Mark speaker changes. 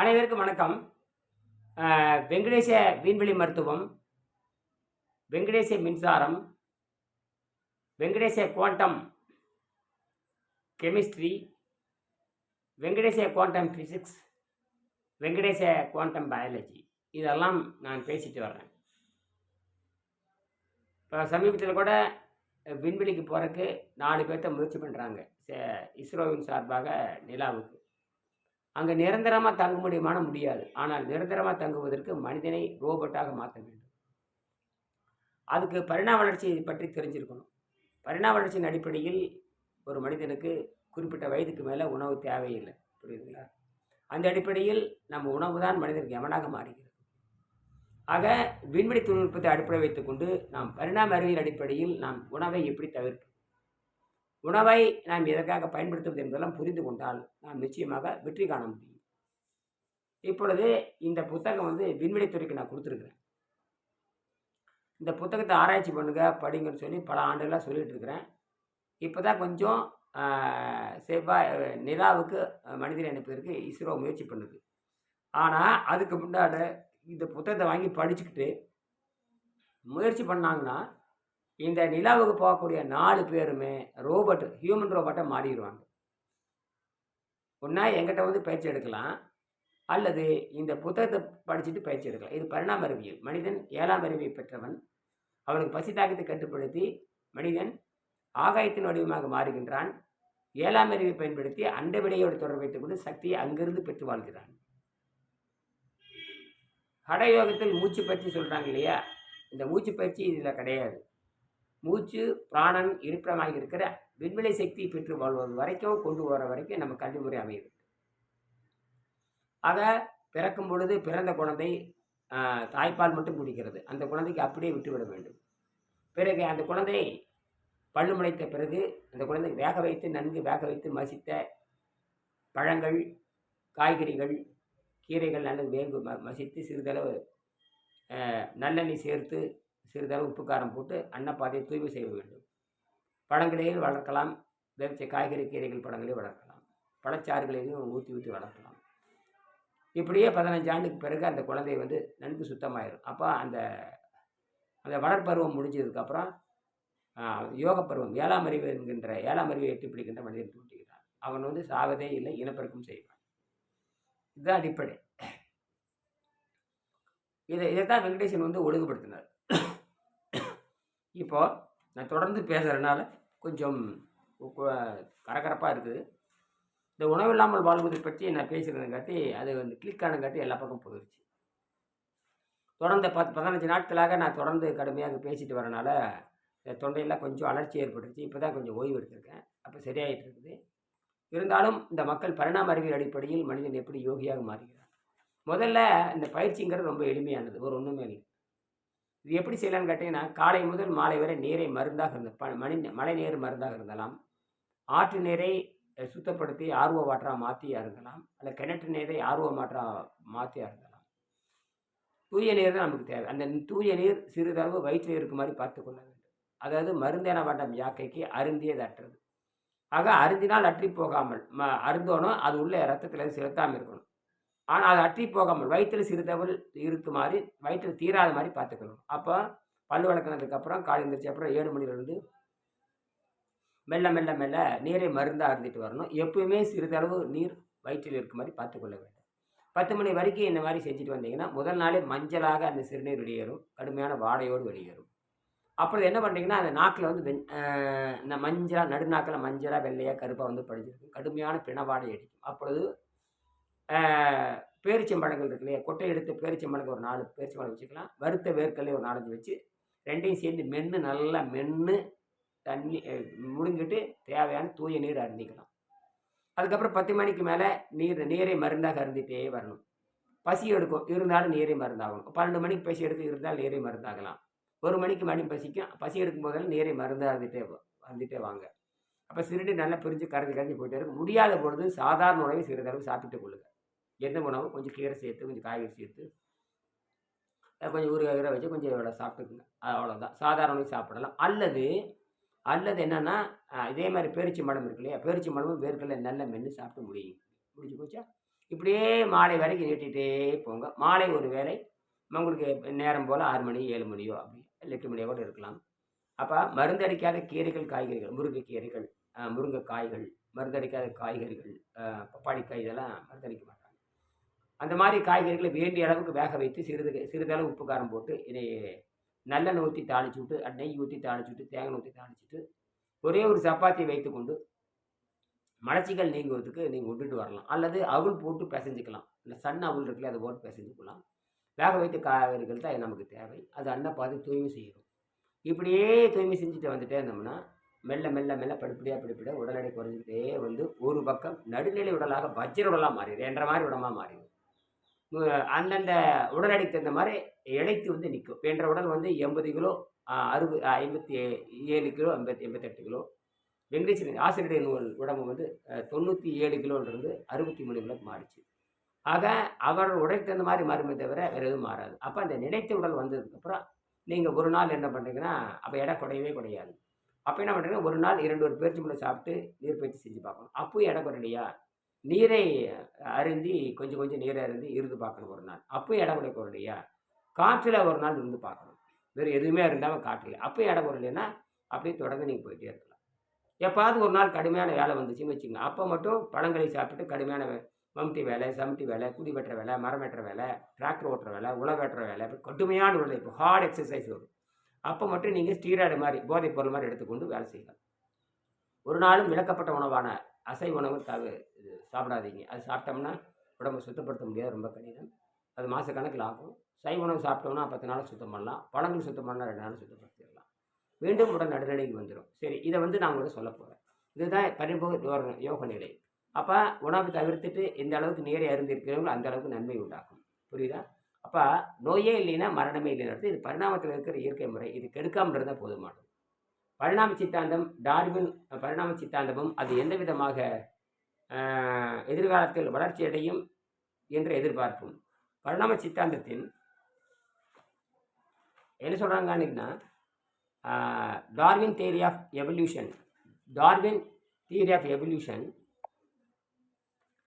Speaker 1: அனைவருக்கும் வணக்கம். வெங்கடேச வீண்வெளி மருத்துவம் வெங்கடேச மின்சாரம் வெங்கடேச குவாண்டம் கெமிஸ்ட்ரி வெங்கடேச குவாண்டம் ஃபிசிக்ஸ் வெங்கடேச குவாண்டம் பயாலஜி. இதெல்லாம் நான் பேசிட்டு வர்றேன். இப்போ சமீபத்தில் கூட விண்வெளிக்கு போகிறதுக்கு நாலு பேர்த்த முயற்சி பண்ணுறாங்க இஸ்ரோவின் சார்பாக நிலாவுக்கு. அங்கே நிரந்தரமாக தங்க முடியுமான முடியாது. ஆனால் நிரந்தரமாக தங்குவதற்கு மனிதனை ரோபோட்டாக மாற்ற வேண்டும். அதுக்கு பரிணாம வளர்ச்சி பற்றி தெரிஞ்சிருக்கணும். பரிணாம வளர்ச்சியின் அடிப்படையில் ஒரு மனிதனுக்கு குறிப்பிட்ட வயதுக்கு மேலே உணவு தேவையில்லை. புரியுதுங்களா? அந்த அடிப்படையில் நம்ம உணவு தான் மனிதனுக்கு எவனாக மாறுகிறது. ஆக விண்வெளி தொழில்நுட்பத்தை அடிப்படை வைத்துக்கொண்டு நாம் பரிணாம அறிவியல் அடிப்படையில் நாம் உணவை எப்படி தவிர்ப்போம் உணவை நாம் எதற்காக பயன்படுத்துவது என்பதெல்லாம் புரிந்து கொண்டால் நாம் நிச்சயமாக வெற்றி காண முடியும். இப்பொழுது இந்த புத்தகம் வந்து விண்வெளித்துறைக்கு நான் கொடுத்துருக்குறேன். இந்த புத்தகத்தை ஆராய்ச்சி பண்ணுங்க படிங்கன்னு சொல்லி பல ஆண்டுகளாக சொல்லிட்டு இருக்கிறேன். இப்போ தான் கொஞ்சம் செவ்வாய் நிலாவுக்கு மனிதனை அனுப்புவதற்கு இஸ்ரோ முயற்சி பண்ணுது. ஆனால் அதுக்கு முன்னாடி இந்த புத்தகத்தை வாங்கி படிச்சுக்கிட்டு முயற்சி பண்ணாங்கன்னா இந்த நிலாவுக்கு போகக்கூடிய நாலு பேருமே ரோபோட் ஹியூமன் ரோபோட்டை மாறிடுவாங்க. ஒன்றா எங்கிட்ட வந்து பயிற்சி எடுக்கலாம் அல்லது இந்த புத்தகத்தை படிச்சுட்டு பயிற்சி எடுக்கலாம். இது பரிணாம அறிவியல். மனிதன் ஏழாம் அறிவியை பெற்றவன். அவனுக்கு பசி தாக்கத்தை கட்டுப்படுத்தி மனிதன் ஆகாயத்தின் வடிவமாக மாறுகின்றான். ஏழாம் அறிவை பயன்படுத்தி அண்டவிடையோடு தொடர்பு வைத்துக் கொண்டு சக்தியை அங்கிருந்து பெற்று வாழ்கிறான். ஹடயோகத்தில் மூச்சு பயிற்சி சொல்கிறாங்க இல்லையா? இந்த மூச்சு பயிற்சி இதில் கிடையாது. மூச்சு பிராணன் இருப்பிடமாக இருக்கிற விண்வெளி சக்தி பெற்று வாழ்வது வரைக்கும் கொண்டு வர வரைக்கும் நம்ம கல்வி முறை அமையுது ஆக பிறக்கும் பொழுது பிறந்த குழந்தை தாய்ப்பால் மட்டும் குடிக்கிறது. அந்த குழந்தைக்கு அப்படியே விட்டுவிட வேண்டும். பிறகு அந்த குழந்தை பல்லு முளைத்த பிறகு அந்த குழந்தை வேக வைத்து நன்கு வேக வைத்து மசித்த பழங்கள் காய்கறிகள் கீரைகள் நல்லது வேக மசித்து சிறிதளவு நல்லெண்ணெய் சேர்த்து சிறிதளவு உப்பு காரம் போட்டு அன்னப்பாதையை தூய்மை செய்ய வேண்டும். பழங்களையும் வளர்க்கலாம். வேவிச்ச காய்கறி கீரைகள் பழங்களையும் வளர்க்கலாம். பழச்சாறுகளையும் ஊற்றி ஊற்றி வளர்க்கலாம். இப்படியே பதினஞ்சு ஆண்டுக்கு பிறகு அந்த குழந்தை வந்து நன்கு சுத்தமாயிடும் அப்போ அந்த அந்த வளர்ப்பருவம் முடிஞ்சதுக்கப்புறம் யோக பருவம் ஏழாம் அறிவு என்கின்ற ஏழாம் அறிவை எட்டி பிடிக்கின்ற மனிதன் தூண்டுகிறான் அவன் வந்து சாவதே இல்லை இனப்பெருக்கம் செய்வான். இதுதான் அடிப்படை. இதை இதைத்தான் வெங்கடேசன் வந்து ஒழுங்குபடுத்தினார். இப்போது நான் தொடர்ந்து பேசுகிறனால கொஞ்சம் கரகரப்பாக இருக்குது. இந்த உணவு இல்லாமல் வாழ்வதை பற்றி நான் பேசுகிறதுங்காட்டி அது வந்து கிளிக் ஆனங்காட்டி எல்லா பக்கம் போயிடுச்சு தொடர்ந்து பத்து பதினஞ்சு நாட்களாக நான் தொடர்ந்து கடுமையாக பேசிட்டு வரனால தொண்டையெல்லாம் கொஞ்சம் அலர்ச்சி ஏற்பட்டுருச்சு. இப்போ தான் கொஞ்சம் ஓய்வு எடுத்திருக்கேன். அப்போ சரியாயிட்டு இருக்குது. இருந்தாலும் இந்த மக்கள் பரிணாம அறிவியல் அடிப்படையில் மனிதன் எப்படி யோகியாக மாறுகிறான்? முதல்ல இந்த பயிற்சிங்கிறது ரொம்ப எளிமையானது. ஒரு ஒன்றுமே இல்லை. இது எப்படி செய்யலாம்னு கேட்டிங்கன்னா காலை முதல் மாலை வரை நீரை மருந்தாக இருந்த ப மணி மழை நீர் மருந்தாக இருந்தலாம். ஆற்று நீரை சுத்தப்படுத்தி ஆர்வ வாட்டராக மாற்றியாக இருந்தலாம். அல்ல கிணற்று நீரை ஆர்வ மாற்றாக மாற்றியாக இருந்தலாம். தூய நீர் தான் நமக்கு தேவை. அந்த தூய நீர் சிறிதளவு வயிற்றில் இருக்க மாதிரி பார்த்து கொள்ள வேண்டும். அதாவது மருந்தேன வாட்டம் யாக்கைக்கு அருந்தியது அற்றது. ஆக அருந்தினால் அற்றி போகாமல் ம அருந்தோனும் அது உள்ள ரத்தத்தில் செலுத்தாமல் இருக்கணும். ஆனால் அது அற்றி போகாமல் வயிற்றில் சிறிதவள் இருக்கு மாதிரி வயிற்றில் தீராத மாதிரி பார்த்துக்கணும் அப்போ பல் வளர்க்கினதுக்கப்புறம் காலை எழுந்திரிச்ச அப்புறம் ஏழு மணிலேருந்து மெல்ல மெல்ல மெல்ல நீரை மருந்தாக இருந்துட்டு வரணும். எப்பவுமே சிறிதளவு நீர் வயிற்றில் இருக்க மாதிரி பார்த்துக்கொள்ள வேண்டும். பத்து மணி வரைக்கும் இந்த மாதிரி செஞ்சுட்டு வந்தீங்கன்னா முதல் நாளே மஞ்சளாக அந்த சிறுநீர் வெளியேறும். கடுமையான வாடையோடு வெளியேறும். அப்புறம் என்ன பண்ணுறீங்கன்னா அந்த நாக்கில் வந்து வெண் இந்த மஞ்சளாக நடுநாக்கில் மஞ்சளாக வெள்ளையாக கருப்பாக வந்து படிஞ்சிருக்கும். கடுமையான பிணவாடை அடிக்கும். அப்பொழுது பேரிச்சம்பழங்கள் இருக்கு இல்லையா கொட்டை எடுத்து பேரிச்சம்பழங்கள் ஒரு நாலு பேரிச்சம்பழம் வச்சுக்கலாம். வறுத்த வேர்க்கடலை ஒரு நாலஞ்சு வச்சு ரெண்டையும் சேர்ந்து மென்று நல்லா மென்று தண்ணி முழுங்கிட்டு தேவையான தூய நீர் அருந்திக்கலாம். அதுக்கப்புறம் பத்து மணிக்கு மேலே நீர் நீரை மருந்தாக அருந்திட்டே வரணும். பசி எடுக்கும். இருந்தாலும் நீரை மருந்தாகணும். பன்னெண்டு மணிக்கு பசி எடுத்து இருந்தால் நீரை மருந்தாகலாம். ஒரு மணிக்கு மணி பசிக்கும். பசி எடுக்கும் போதெல்லாம் நீரை மருந்தாக அருந்திட்டே வா- அருந்திட்டே வாங்க. அப்போ சிறுநீர் நல்லா பிரிஞ்சு கரைஞ்சி கரைஞ்சி போயிட்டே இருக்கும். முடியாத பொழுது சாதாரண உணவை சிறிதளவு சாப்பிட்டு கொள்ளுங்க. எந்த உணவு? கொஞ்சம் கீரை சேர்த்து கொஞ்சம் காய்கறி சேர்த்து கொஞ்சம் ஊறுகாய் கீரை வச்சு கொஞ்சம் இவ்வளோ சாப்பிட்டுக்குங்க. அவ்வளோதான் சாதாரண உணவு சாப்பிடலாம். அல்லது அல்லது என்னென்னா இதே மாதிரி பேரிச்சி மடம் இருக்கு இல்லையா? பேரிச்சி மடமும் வேர்க்கடலை நல்ல மென்று சாப்பிட்டு முடியும் முடிஞ்சு போச்சா? இப்படியே மாலை வரைக்கும் நீட்டிகிட்டே போங்க. மாலை ஒரு வேளை உங்களுக்கு நேரம் போல் ஆறு மணி ஏழு மணியோ அப்படி இல்லை எட்டு மணியோ கூட இருக்கலாம். அப்போ மருந்தடிக்காத கீரைகள் காய்கறிகள் முருங்கைக்கீரைகள் கீரைகள் முருங்கைக்காய்கள் மருந்தடிக்காத காய்கறிகள் பப்பாளிக்காய் இதெல்லாம் மருந்தடிக்க மாட்டோம் அந்த மாதிரி காய்கறிகளை வேண்டிய அளவுக்கு வேக வைத்து சிறிது சிறிதளவு உப்பு காரம் போட்டு இதை நல்லெண்ணெய் ஊற்றி தாளிச்சு விட்டு நெய் ஊற்றி தாளிச்சு விட்டு தேங்காய் ஊற்றி தாளிச்சுட்டு ஒரே ஒரு சப்பாத்தியை வைத்துக்கொண்டு மலச்சிக்கல் நீங்குவதுக்கு நீங்கள் விட்டுட்டு வரலாம். அல்லது அவுள் போட்டு பிசைஞ்சிக்கலாம். இல்லை சன் அவுள் இருக்குல்ல அதை போட்டு பிசைஞ்சிக்கலாம். வேக வைத்த காய்கறிகள் தான் நமக்கு தேவை. அது அன்ன பார்த்து தூய்மை செய்யணும். இப்படியே தூய்மை செஞ்சுட்டு வந்துட்டே இருந்தோம்னா மெல்ல மெல்ல மெல்ல படிப்படியாக படிப்படியாக உடல் எடை குறைஞ்சிக்கிட்டே வந்து ஒரு பக்கம் நடுநிலை உடலாக வஜ்ர உடலாக மாறிடுது என்ற மாதிரி உடமாக மாறிடும். அந்தந்த உடலடைக்கு தகுந்த மாதிரி இழைத்து வந்து நிற்கும். என்ற உடல் வந்து எண்பது கிலோ அறுபது ஐம்பத்தி ஏழு கிலோ ஐம்பத்தி எண்பத்தெட்டு கிலோ. வெங்கடேசன் ஆசிரியருடைய நூல் உடம்பு வந்து தொண்ணூற்றி ஏழு கிலோன்றது அறுபத்தி மூணு கிலோக்கு மாறிச்சு. ஆக அவர் உடைக்கு தகுந்த மாதிரி மாறுமே தவிர வேறு எதுவும் மாறாது. அப்போ அந்த நினைத்த உடல் வந்ததுக்கப்புறம் நீங்கள் ஒரு நாள் என்ன பண்ணுறீங்கன்னா அப்போ எடை குறையவே குறையாது. அப்போ என்ன பண்ணுறீங்கன்னா ஒரு நாள் இரண்டு ஒரு பேரிச்சம்பழம் சாப்பிட்டு நீர் பயிற்சி செஞ்சு பார்க்கணும். அப்பவும் எடை குறையலையா? நீரை அருந்தி கொஞ்சம் கொஞ்சம் நீரை அருந்தி இருந்து பார்க்கணும் ஒரு நாள். அப்போ இடம் குறை குறையலையா காற்றில் ஒரு நாள் இருந்து பார்க்கணும். வேறு எதுவுமே இருந்தாமல் காற்றில். அப்போ இடம் குறையலைன்னா அப்படியே தொடர்ந்து நீங்கள் போயிட்டே இருக்கலாம். எப்பாவது ஒரு நாள் கடுமையான வேலை வந்துச்சுன்னு வச்சுங்க அப்போ மட்டும் பழங்களை சாப்பிட்டு கடுமையான மம்டி வேலை சமட்டி வேலை குடி வெட்டுற வேலை மரம் வெட்டுற வேலை டிராக்டர் ஓட்டுற வேலை உழவு வெட்டுற வேலை இப்படி கடுமையான உழைப்பு ஹார்ட் எக்ஸசைஸ் வரும். அப்போ மட்டும் நீங்கள் ஸ்டீராய்டு மாதிரி போதைப் பொருள் மாதிரி எடுத்துக்கொண்டு வேலை செய்யலாம். ஒரு நாளும் விளக்கப்பட்ட உணவான அசை உணவு இது சாப்பிடாதீங்க. அது சாப்பிட்டோம்னா உடம்பை சுத்தப்படுத்த முடியாது ரொம்ப கடினம். அது மாதக்கணக்கில் ஆகும். சைவ உணவு சாப்பிட்டோம்னா பத்து நாள் சுத்தம் பண்ணலாம். பழங்கள் சுத்தம் பண்ணால் ரெண்டு நாள் சுத்தப்படுத்திடலாம். மீண்டும் உடல் நடுநிலைக்கு வந்துடும் சரி இதை வந்து நான் உங்களுக்கு சொல்ல போகிறேன் இதுதான் பரிபோக யோக யோக நிலை அப்போ உணவை தவிர்த்துட்டு எந்த அளவுக்கு நீரை அருந்திருக்கிறவங்களும் அந்த அளவுக்கு நன்மை உண்டாகும். புரியுதா? அப்போ நோயே இல்லைன்னா மரணமே இல்லைன்னு இது பரிணாமத்தில் இருக்கிற இயற்கை முறை. இது கெடுக்காமல் இருந்தால் போதுமானது. பரிணாம சித்தாந்தம் டார்வின் பரிணாம சித்தாந்தமும் அது எந்த விதமாக எதிர்காலத்தில் வளர்ச்சி அடையும் என்று எதிர்பார்ப்போம். பரிணாம சித்தாந்தத்தின் என்ன சொல்கிறாங்கன்னா Darwin theory of evolution Darwin theory of evolution